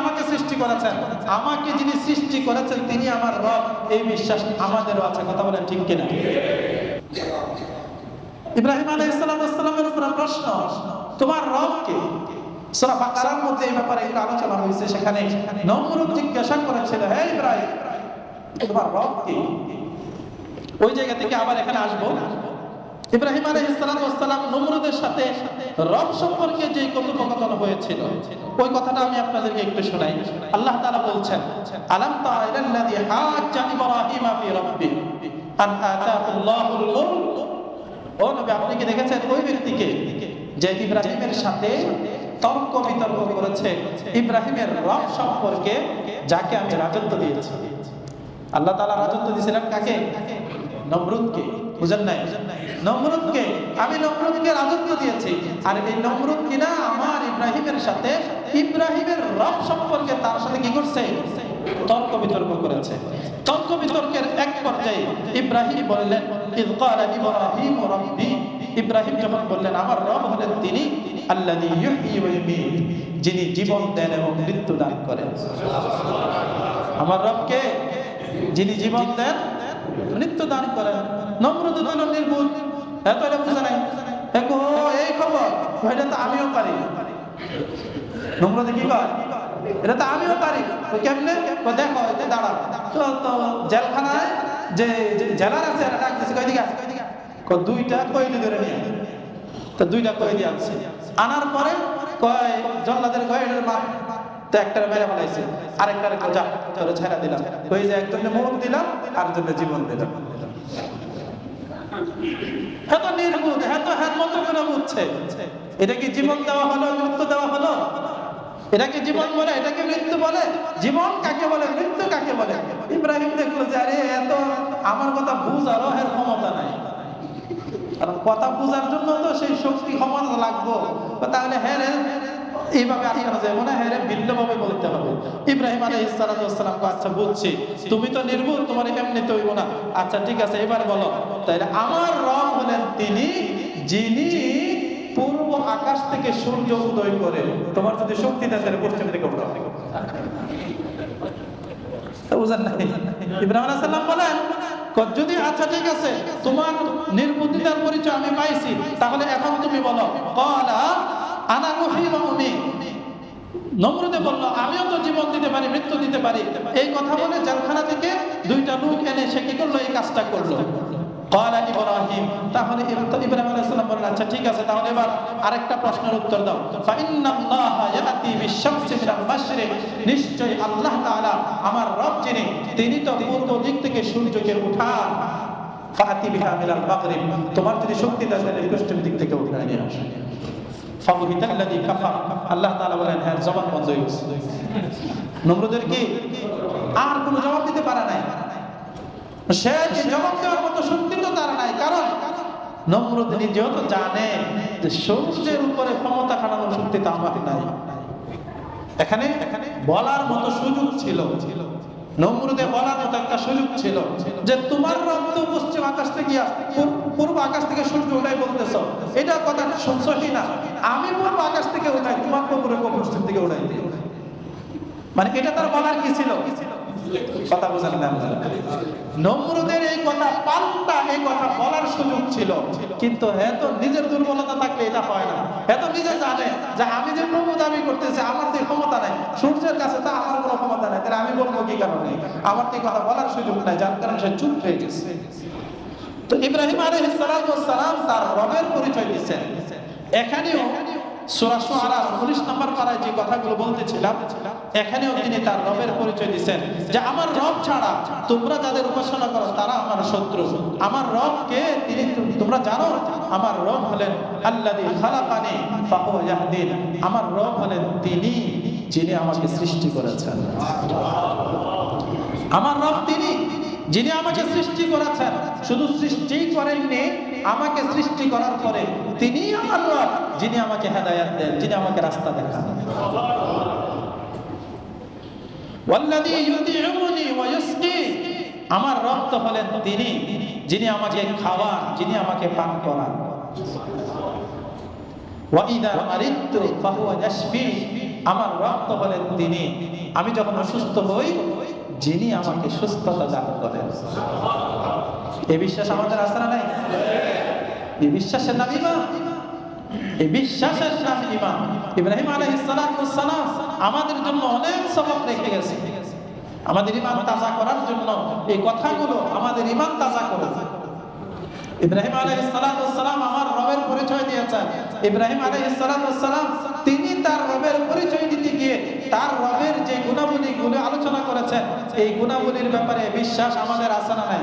আমাকে সৃষ্টি করেছেন। আমাকে যিনি সৃষ্টি করেছেন, তিনি আমার রব। এই বিশ্বাস আমাদেরও আছে। কথা বলেন ঠিক কিনা? ইব্রাহিম আলাইহিসসালামের উপর প্রশ্ন, তোমার রব কে সূরা বাকারার মধ্যে এই ব্যাপারে একটু আলোচনা হয়েছে। সেখানে নমরুদ জিজ্ঞাসা করেছিল, হে ইব্রাহিম, তোমার রব কে ওই জায়গা থেকে আবার এখানে আসব? ইব্রাহিম আলাইহিসসালাম নমরুদের সাথে রব সম্পর্কে যে কথোপকথন হয়েছিল, ওই কথাটা আমি আপনাদেরকে একটু শোনাই। আল্লাহ তাআলা বলছেন, আলাম নবী, আপনি কি দেখেছেন ওই ব্যক্তিকে যে ইব্রাহিমের সাথে তর্ক বিতর্ক করেছে? ইব্রাহিমের রব সম্পর্কে যাকে আমি রাজত্ব দিয়েছি। আল্লাহ তাআলা রাজত্ব দিয়েছিলেন কাকে? নমরুদকে। বুঝেন নাই? নমরুদকে, আমি নমরুদকে রাজত্ব দিয়েছি। আর এই নমরুদ কিনা আমার ইব্রাহিমের সাথে, ইব্রাহিমের রব সম্পর্কে তার সাথে কি করছে? তর্ক বিতর্ক করেছে। তর্ক বিতর্কের এক পর্যায়ে ইব্রাহিম বললেন ইব্রাহিম রাব্বি। ইব্রাহিম যখন বললেন, আমার রব হলেন তিনি, আল্লাযী ইউহয়ি ওয়া ইউমীত যিনি জীবন দেন এবং মৃত্যু দান করেন। আমার রবকে, যিনি জীবন দেন মৃত্যু দান করেন। নম্রত দিল নির্বুল এত এটা বুঝে নাই। এই খবর, এটা তো আমিও পারি। নম্রত কি কয়? এটা তো আমিও পারি। কেমনে? তো দেখো দাঁড়া তো তো, জেলখানায় যে জেলার আছে, এরা ডাকতেছে কই দিকে দিকে দুইটা কইদি ধরে নিয়ে। তো দুইটা কইদি আনছে আনার পরে কয়, জল্লাদের কয় এটার মা তো একটা মেরে ফেলাইছে। আরেকটার যা তোরে ছেড়া দিলাম। ওই যে একজনের মুখ দিলাম আর জন্য জীবন দিলাম। এত নির্বুধ, এত হ্যাঁ করে বুঝছে। এটা কি জীবন দেওয়া হলো, মৃত্যু দেওয়া হলো? এটাকে জীবন বলে এটাকে মৃত্যু বলে? জীবন কাকে বলে, মৃত্যু কাকে বলে? ইব্রাহিম দেখল যে, আরে এত আমার কথা বুঝারও এর ক্ষমতা নাই। কারণ কথা বোঝার জন্য তো সেই শক্তি, ক্ষমতা লাগবো। তাহলে হ্যাঁ এইভাবে আটকানো যায় মনে হ্যাঁ ভিন্নভাবে বলতে হবে। ইব্রাহিম আচ্ছা বুঝছি। তুমি তো নির্ভুল, তোমার হইব না। আচ্ছা ঠিক আছে, এবার বলো। আমার রব হলেন তিনি যিনি পূর্ব আকাশ থেকে সূর্য উদয় করে। তোমার যদি শক্তি পশ্চিম উঠো। বুঝেন ইব্রাহিম বলেন যদি আচ্ছা ঠিক আছে, তোমার নির্বুদ্ধিতার পরিচয় আমি পাইছি, তাহলে এখন তুমি বলো, কলা আনা বলল, আমিও তো জীবন দিতে পারি, মৃত্যু দিতে পারি। এই কথা বলে জেলখানা থেকে দুইটা লোক এনে সে কি করল? এই কাজটা করল। কলা ইব্রাহিম, তাহলে ইব্রাহিম বললেন আচ্ছা ঠিক আছে, তাহলে এবার আরেকটা প্রশ্নের উত্তর দাও। ইয়াতি বিশ-শামসি নিশ্চয় আল্লাহ তাআলা আমার রব যিনি, তিনি তো পূর্ব দিক থেকে সূর্যকে উঠান। ফাতি মাগরিব, তোমার যদি শক্তি থাকে তাহলে পশ্চিম দিক থেকে উঠায় নিয়ে আল্লাহ তাআলা বলেন হ্যাঁ জবান বন্ধ হয়ে গেছে। নমরুদের কি আর কোনো জবাব দিতে পারে নাই? সে জবাব দেওয়ার মতো শক্তি তো তার নাই, কারণ নমরুদ নিজেও তো জানে যে সূর্যের উপরে ক্ষমতা খাটানোর শক্তি তো আমার নাই। এখানে এখানে বলার মতো সুযোগ ছিল। নমরুদে বলার মতো একটা সুযোগ ছিল যে তোমার রক্ত পশ্চিম আকাশ থেকে পূর্ব আকাশ থেকে সূর্য উঠাই বলতেছ। এটা কথা সহি না। আমি পূর্ব আকাশ থেকে উঠাই তোমার কবরে পশ্চিম থেকে উঠাই। মানে এটা তার বলার কি ছিল? কথা বোঝেন না। নমরুদের এই কথা পাল্টা এই কথা বলার সুযোগ ছিল। কিন্তু হ্যাঁ তো, নিজের দুর্বলতা থাকলে এটা হয় না। হ্যাঁ তো, নিজে জানে যে আমি যে প্রভু দাবি করতেছি, আমার তো ক্ষমতা নাই। সূর্যের কাছে তো আমার কোনো ক্ষমতা নাই। তাহলে আমি বলব কি কারণে? আমার তো কথা বলার সুযোগ নাই, যার কারণে সে চুপ হয়ে গেছে। তো ইব্রাহিম আলাইহিস সালাম তার রবের পরিচয় দিচ্ছেন এখানেও 19 নম্বর যে কথাগুলো বলতেছিলাম, এখানেও তিনি তার পরিচয় যে, আমার রব ছাড়া তোমরা যাদের উপাসনা করো, তারা আমার আমার তিনি তোমরা জানো, আমার হলেন আমার রব হলেন তিনি যিনি আমাকে সৃষ্টি করেছেন। আমার রব তিনি যিনি আমাকে সৃষ্টি করেছেন। শুধু সৃষ্টি করেননি আমাকে সৃষ্টি করার পরে তিনি রব, যিনি আমাকে হেদায়াত দেন, যিনি আমাকে রাস্তা দেখান। আমার রক্ত হলেন তিনি, যিনি আমাকে খাওয়ান, যিনি আমাকে পান করান। আমার রক্ত হলেন তিনি, আমি যখন অসুস্থ হই, যিনি আমাকে সুস্থতা দান করেন। এই বিশ্বাস আমাদের আছে না নাই? এই বিশ্বাসের নাম ইমান এই বিশ্বাসের নাম ইমান ইব্রাহিম আলাইহিস সালাম আমাদের জন্য অনেক সবক রেখে গেছে। আমাদের ইমান তাজা করার জন্য এই কথাগুলো আমাদের ইমান তাজা করে ইব্রাহিম আলাইহিস সালাম আমার রবের পরিচয় দিয়েছেন। ইব্রাহিম আলাইহিস সালাম তিনি তার রবের পরিচয় দিতে গিয়ে তার রবের যে গুণাবলী গুলো আলোচনা করেছেন, এই গুণাবলীর ব্যাপারে বিশ্বাস আমাদের আছে না নাই?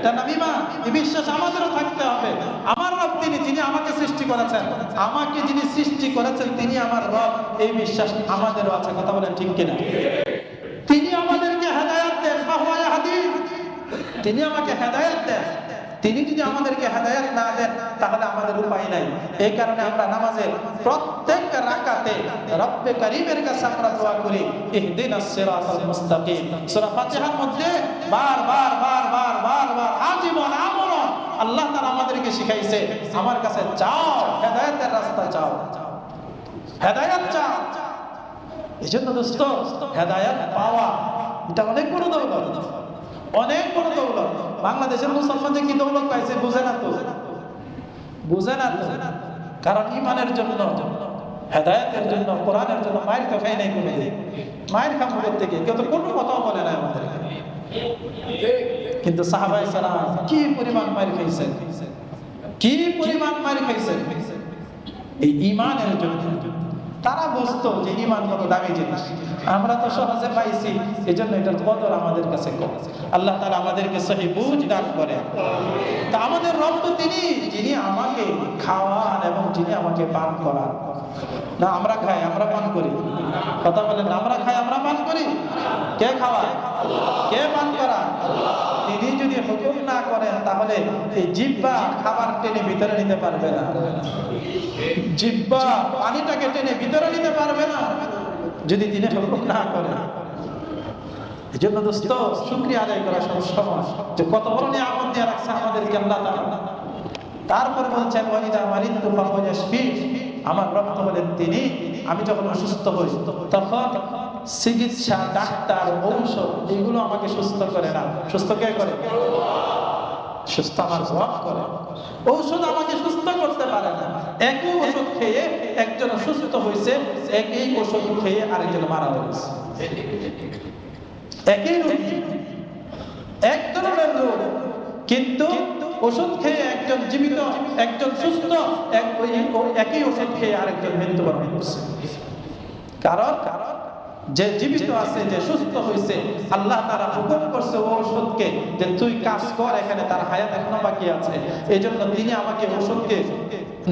এটা ইমান এই বিশ্বাস আমাদেরও থাকতে হবে। আমার রব তিনি, যিনি আমাকে সৃষ্টি করেছেন। আমাকে যিনি সৃষ্টি করেছেন, তিনি আমার রব। এই বিশ্বাস আমাদেরও আছে, কথা বলেন ঠিক কিনা? তিনি আমাদেরকে হেদায়াত দেন। তিনি আমাকে হেদায়াত দেন। তিনি যদি আমাদেরকে হেদায়াত না দেন, তাহলে আমাদের উপায় নাই। এই কারণে আমরা নামাজে প্রত্যেক রাকাতে রব্বে কারীমের কাছে আমরা দোয়া করি, ইহদিনাস সিরাতাল মুস্তাকিম। সূরা ফাতিহার মধ্যে বার বার বার বার বার বার আজীবন আমরণ। আল্লাহ তাআলা আমাদেরকে শিখাইছে, আমার কাছে চাও, হেদায়েতের রাস্তা চাও। হেদায়েত চাও। এই জন্য দোস্ত, হেদায়াত পাওয়া, এটা অনেক বড় দৌলত। অনেক বড় দৌলত। বাংলাদেশের মুসলমান যে কি দৌলত পাইছে, বুঝে না তো? বুঝে না তো? কারণ ইমানের জন্য, হেদায়তের জন্য, কোরআনের জন্য মায়ের তো খাই নাই কোনো মায়ের খাম থেকে কেউ তো কোনো কথাও বলে না আমাদের কিন্তু সাহাবাই সালাম কি পরিমাণ মায়ের খাইছেন? কি পরিমাণ মায়ের খাইছেন? এই ইমানের জন্য। তারা বুঝতো যে ইমান কত দামি জিনিস। আমরা তো সহজে পাইছি এই জন্য এটার কদর আমাদের কাছে কম। আল্লাহ তালা আমাদেরকে সহি বুঝ দান করে। তা আমাদের রব তো তিনি, যিনি আমাকে খাওয়ান এবং যিনি আমাকে পান করান। না, আমরা খাই, আমরা পান করি। কথা বলেন আমরা খাই, আমরা পান করি? কে খাওয়ায়? কে পান করা যদি হুকুম না করেন, তাহলে এই জিব্বা খাবার টেনে ভিতরে নিতে পারবে না। জিব্বা পানিটাকে টেনে ভিতরে নিতে পারবে না, যদি তিনি হুকুম না করেন। এই জন্য দোস্ত, শুক্রিয়া আদায় করা সব সময় যে কত বড় নিয়ামত দিয়ে রাখছে আমাদেরকে আল্লাহ তারপর বলছেন ফাহুয়া ইয়াশফি আমার রক্ত হলেন তিনি, আমি যখন অসুস্থ হই, তখন চিকিৎসা, ডাক্তার, ঔষধ, এগুলো আমাকে সুস্থ করে না। সুস্থ কে করে? সুস্থ আমার রব করে। ঔষধ আমাকে সুস্থ করতে পারে না। একই ওষুধ খেয়ে একজন সুস্থ হয়েছে, একই ওষুধ খেয়ে আরেকজন মারা হয়েছে একই রোগী, এক ধরনের রোগ। কিন্তু ওষুধ খেয়ে একজন জীবিত, একজন সুস্থ একই ওষুধ খেয়ে আরেকজন মৃত্যুবরণ করছে। কারণ যে জীবিত আছে, যে সুস্থ হয়েছে আল্লাহ তারা হুকুম করছে ও ওষুধকে যে তুই কাজ কর, এখানে তার হায়াত এখনও বাকি আছে। এই জন্য তিনি আমাকে ওষুধকে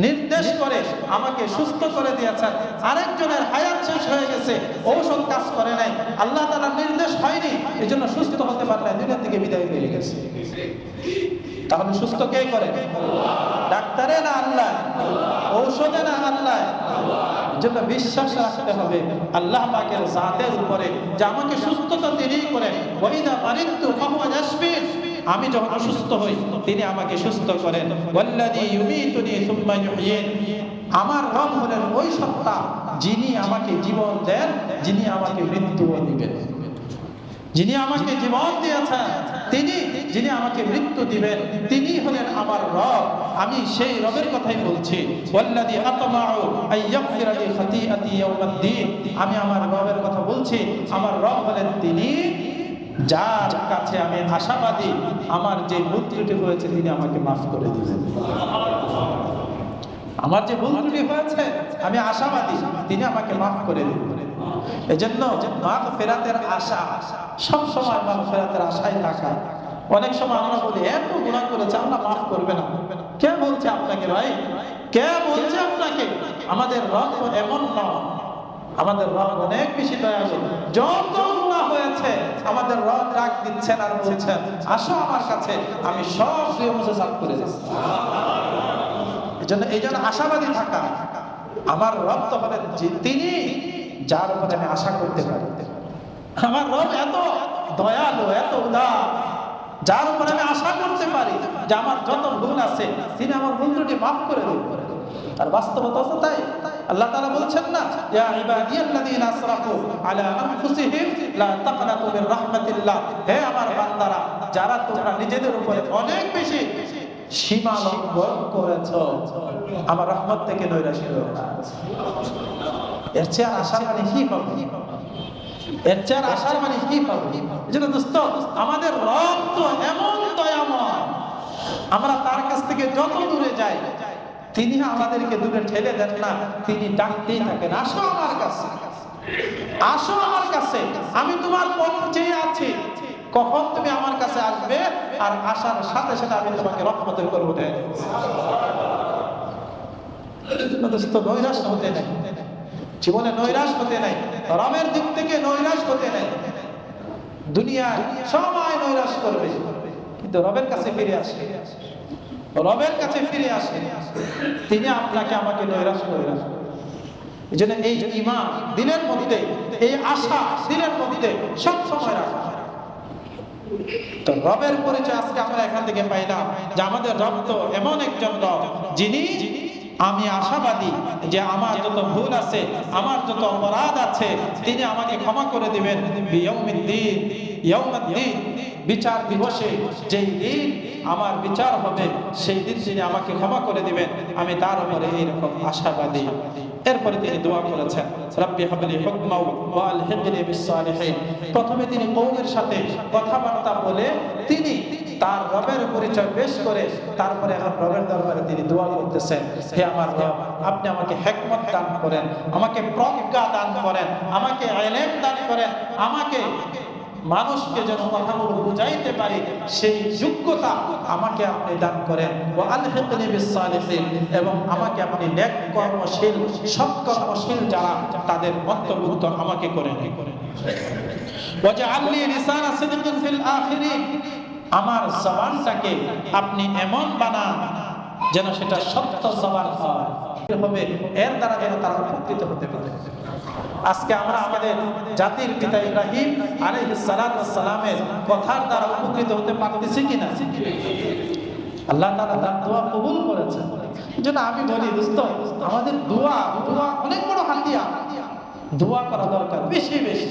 নির্দেশ করে, আমাকে সুস্থ করে দিয়েছেন। আরেকজনের হায়াত শেষ হয়ে গেছে, ঔষধ কাজ করে নাই। আল্লাহ তারা নির্দেশ হয়নি এই জন্য সুস্থ হতে পারে না দুনিয়া থেকে বিদায় হয়ে গেছে। তাহলে সুস্থ কে করে? ডাক্তারে না আল্লাহ? ঔষধে না আল্লাহ? জন্য বিশ্বাস রাখতে হবে, আল্লাহ পাকের জাতের উপরে, যে আমাকে সুস্থতা তিনি করেন ওয়াইদা মারিতু ফাহুয়া ইয়াশফিন। আমি যখন অসুস্থ হই, তিনি আমাকে সুস্থ করেন। আমার রব হলেন ওই সত্তা যিনি আমাকে জীবন দেন, যিনি আমাকে মৃত্যুও দিবেন। যিনি আমাকে জীবন দিয়েছেন, তিনি যিনি আমাকে মৃত্যু দিবেন, তিনি হলেন আমার রব। আমি সেই রবের কথাই বলছি। আমি আমার রবের কথা বলছি। আমার রব হলেন তিনি যার কাছে আমি আশাবাদী আমার যে ভুল ত্রুটি হয়েছে, তিনি আমাকে মাফ করে দিবেন আমার যে ভুল ত্রুটি হয়েছে, আমি আশাবাদী, তিনি আমাকে মাফ করে দিবেন এজন্য মাফ ফেরাতের আশা, সব সময় মাফ ফেরাতের আশায় থাকা অনেক সময় আমরা বলি, এত গুণা করেছে, আল্লাহ মাফ করবে না। কে বলছে আপনাকে ভাই? কে বলছে আপনাকে? আমাদের রব এমন নয় আমাদের রব অনেক বেশি দয়ালু। যত গুণা হয়েছে, আমাদের রব রাগ দিচ্ছেন আর বলছেন, আসো আমার কাছে, আমি সব প্রিয় মুছে সাফ করে দিচ্ছি এজন্য আশাবাদী থাকা। আমার রব তো তিনি যার উপরে আমি আশা করতে পারি। আমার রব এত দয়ালু, এত উদার, যার উপরে আমি আশা করতে পারি যে আমার যত ভুল আছে, তিনি আমার ভুল মাফ করে দেবেন। আর বাস্তবতা তো তাই। আল্লাহ তাআলা বলছেন না, ইয়া ইবাদিয়াল্লাযীনা আসরাফু আলা আনফুসিহিম, লা তাকনাতু মির রাহমাতিল্লাহ। হে আমার বান্দারা, যারা তোমরা নিজেদের উপরে অনেক বেশি সীমা লঙ্ঘন করেছ, আমার রহমত থেকে করো না। এর চেয়ে আশার মানে কি পাবো এর চেয়ে আশার মানে কি এই দোস্ত, আমাদের রব তো এমন দয়াময়। আমরা তার কাছ থেকে যত দূরে যাই তিনি আমাদেরকে দূরে ঠেলে দেন না, তিনি ডাকতেই থাকেন, আসো আমার কাছে, আসো আমার কাছে, আমি তোমার চেয়ে আছি, কখন তুমি আমার কাছে আসবে আর আসার সাথে সাথে আমি তোমাকে রহমতের করব নৈরাশ হতে নাই, জীবনে নৈরাশ হতে নাই, রবের দিক থেকে নৈরাশ হতে নাই, দুনিয়ায় সবাই নৈরাশ করবে, কিন্তু রবের কাছে ফিরে আসে। রবের কাছে ফিরে আসে। তিনি আপনাকে আমাকে নৈরাশ করে রাখেন। এই জন্য এই ইমান দিনের মধ্যে, এই আশা, দিনের মধ্যে সব সময় রাখা তো রবের পরিচয় আজকে আমরা এখান থেকে পাইলাম যে আমাদের রব তো এমন একজন রব, যিনি আমি আশাবাদী যে আমার যত ভুল আছে, আমার যত অপরাধ আছে, তিনি আমাকে ক্ষমা করে দিবেন। বিচার দিবসে যেই দিন আমার বিচার হবে, সেই দিন তিনি আমাকে ক্ষমা করে দিবেন। আমি তার উপরে এইরকম আশাবাদী। এরপরে তিনি দোয়া করেছেন, রাব্বি হাবলি হুকমাও ওয়া আলহিকনি বিসসালিহিন প্রথমে তিনি কওমের সাথে কথাবার্তা বলে তিনি তার রবের পরিচয় পেশ করে তারপরে এখন রবের দরবারে তিনি দোয়া করতেছেন, হে আমার রব, আপনি আমাকে হেকমত দান করেন, আমাকে প্রজ্ঞা দান করেন, আমাকে এলেম দান করেন, আমাকে মানুষকে যেন কথাগুলো বুঝাইতে পারি, সেই যোগ্যতা আমাকে আপনি দান করেন। ও আলহিকনি বিসসালিহিন, এবং আমাকে আপনি নেক কর্মশীল, সৎ কর্মশীল যারা, তাদের অন্তর্ভুক্ত আমাকে করে নেন। ওয়াজআলনি লিসানা ফিল আখিরিন আমার জবানটাকে আপনি এমন বানান যেন সেটা সত্য জবান হয়। হবে, এর দ্বারা যেন তারা উপকৃত হতে পারে। আজকে আমরা আমাদের জাতির পিতা ইব্রাহিম আলাইহিস সালামের কথার দ্বারা উপকৃত হতে পারতেছি কিনা? আল্লাহ তারা তার দোয়া কবুল করেছেন। এজন্য আমি বলি, দোস্ত, আমাদের দোয়া দোয়া অনেক বড় হাতিয়া দোয়া করা দরকার, বেশি বেশি।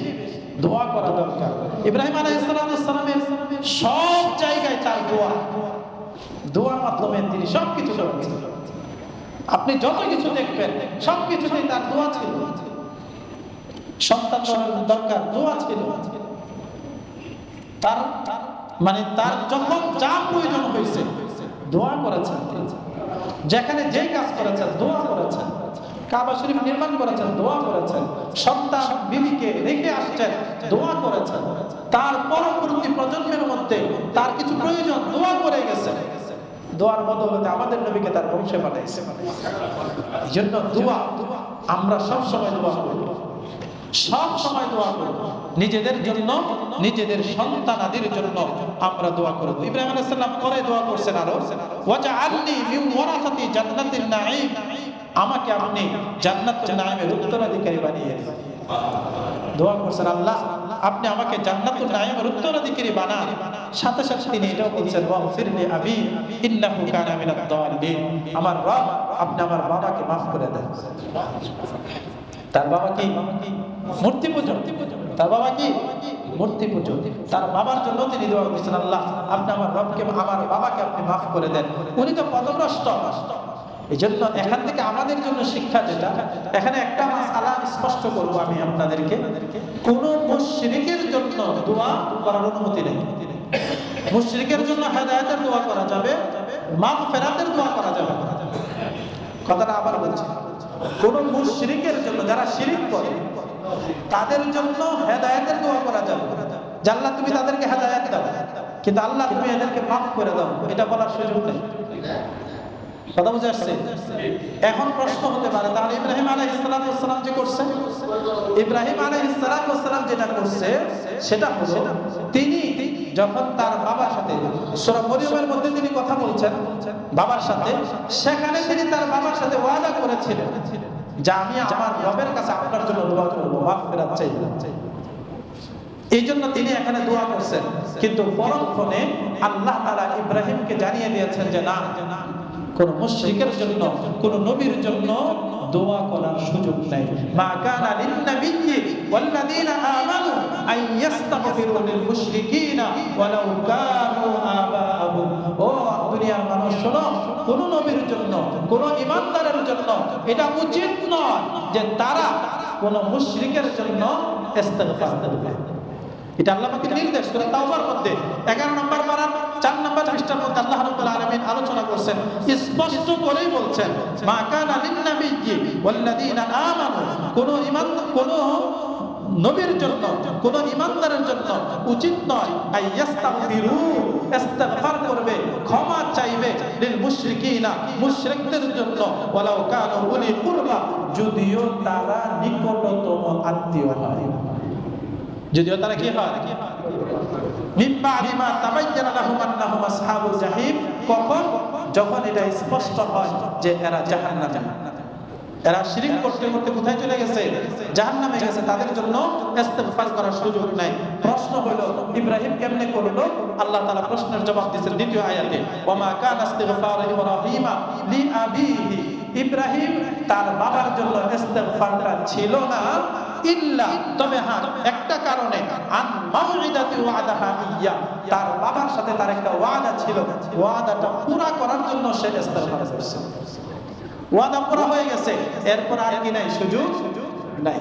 দোয়া করা দরকার। ইব্রাহিম আলাইহিস সালামের সব জায়গায় তার দোয়া। দোয়ার মাধ্যমে তিনি সব কিছু আপনি যত কিছু দেখবেন সব কিছুতেই তার দোয়া ছিল। সন্তান দরকার, দোয়া ছিল। তার মানে তার যখন যা প্রয়োজন হয়েছে, দোয়া করেছেন যেখানে যেই কাজ করেছেন, দোয়া করেছেন। কাবা শরীফ নির্মাণ করেছেন, দোয়া করেছেন, সন্তান বিবিকে রেখে আসছেন, দোয়া করেছেন। তার পরবর্তী প্রজন্মের মধ্যে তার কিছু প্রয়োজন, দোয়া করে গেছে। দোয়ার বদলতে আমাদের নবীকে তার বংশে পাঠাইছে। এই জন্য দোয়া আমরা সব সময় দোয়া করি। সব সময় দোয়া করব নিজেদের জন্য, নিজেদের সন্তানাদের জন্য আমরা দোয়া করব ইব্রাহিম আলাইহিস সালাম পরে দোয়া করছেন আরও, ওয়াজআলনি মিন ওয়ারাসাতি জান্নাতিন নাঈম। আমাকে আপনি জান্নাতুল নাঈমের উত্তরাধিকারী বানিয়ে দোয়া করছেন, আল্লাহ, আপনি আমাকে জান্নাতুল নাঈমের উত্তরাধিকারী বানান। সাথে সাথে তিনি এটাও বলছেন, ওয়াগফিরলি আবি, ইন্নাহু কানা মিনাদ আমার রব, আপনি আমার বাবাকে মাফ করে দেন। তার বাবা কি? মূর্তি পুজো তার বাবা কি? মূর্তি পুজো তার বাবার জন্য তিনি দোয়া করছেন, আল্লাহ, আপনি আমার রবকে, আমার বাবাকে আপনি মাফ করে দেন। উনি তো পদভ্রষ্ট। এই জন্য এখান থেকে আমাদের জন্য শিক্ষা যেটা, এখানে একটা মাসালা স্পষ্ট করব আমি আপনাদেরকে। কোন মুশরিকের জন্য দোয়া করার অনুমতি নেই। মুশরিকের জন্য হেদায়েতের দোয়া করা যাবে মাফ ফেরাতের দোয়া করা যাবে। কথাটা আবার বলছি, কোন মুশরিকের জন্য যারা শিরিক করে, তাদের জন্য হেদায়েতের দোয়া করা যাবে। জাল্লা তুমি তাদেরকে হেদায়েত দাও, কিন্তু আল্লাহ তুমি এদেরকে মাফ করে দাও, এটা বলার সুযোগ নেই। কথা বুঝে আসছে? এখন প্রশ্ন হতে পারে, তাহলে ইব্রাহিম আলাইহিস সালাম যে করছে? ইব্রাহিম আলাইহিস সালাম যেটা করছে, সেটা হলো তিনি যখন তার বাবার সাথে, সূরা মরিয়মের মধ্যে তিনি কথা বলছেন, বাবার সাথে, সেখানে তিনি তার বাবার সাথে ওয়াদা করেছিলেন যে আমি আমার রবের কাছে আপনার জন্য দোয়া করব মাগফিরাত চাই। এই জন্য তিনি এখানে দোয়া করছেন। কিন্তু পরক্ষণে আল্লাহ তাআলা ইব্রাহিমকে জানিয়ে দিয়েছেন যে না কোন মুশরিকের জন্য, কোন নবীর জন্য দোয়া করার সুযোগ নেই। মা কানা লিন নাবিয়্যি ওয়াল্লাযীনা আমানু আন ইস্তাগফিরু লিল মুশরিকিনা ওয়ালাউ কানু আবাআহুম। ও দুনিয়ার মানুষ, শোনো, কোন নবীর জন্য, কোন ইমানদারের জন্য এটা উচিত নয় যে তারা কোন মুশরিকের জন্য ইস্তেগফার করবে। এটা আল্লাহ নির্দেশ তাওবার মধ্যে। 11 নম্বর পারা 4 নম্বর মধ্যে আল্লাহ আলোচনা করছেন। স্পষ্ট করেই বলছেন, মা কানা লিন নাবিয়্যি ওয়াল্লাযীনা আমানু। কোন কোন নবীর জন্য, কোন ইমানদারের জন্য উচিত নয় করবে, ক্ষমা চাইবে মুশরিকদের জন্য। ওয়ালাউ কানু উলি কুরবা, যদিও তারা নিকটতম আত্মীয় হয়। যদিও তারা কি হয়? এটা স্পষ্ট যে এরা এরা করতে কোথায় চলে গেছে? জাহান্নামে গেছে। তাদের জন্য সুযোগ নাই। প্রশ্ন ইব্রাহিম কেমনে করল? আল্লাহ প্রশ্নের জবাব দিয়েছেন দ্বিতীয় আয়াতে। ইস্তিগফার ইব্রাহিমা তার বাবার জন্য ছিল না। ইল্লা, তবে হ্যাঁ একটা কারণে, আন মাউইদাতি ওয়াদাহা ইয়া, তার বাবার সাথে তার একটা ওয়াদা ছিল, ওয়াদাটা পুরা করার জন্য সে ইস্তেগফার করছে। ওয়াদা পুরা হয়ে গেছে, এরপর আর কি নাই, সুযোগ নাই।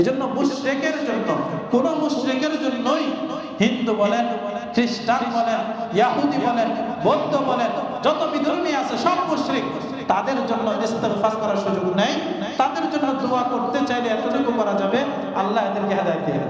এজন্য মুশরিকের জন্য, কোন মুশরিকের জন্যই হিন্দু বলেন খ্রিস্টান বলেন, ইয়াহুদি বলেন, বৌদ্ধ বলেন, যত বিধর্মী আছে, সব মুশ্রিক, তাদের জন্য ইস্তেফাস করার সুযোগ নেই। তাদের জন্য দোয়া করতে চাইলে এতটুকু করা যাবে, আল্লাহ এদেরকে হেদায়েত দিয়ে।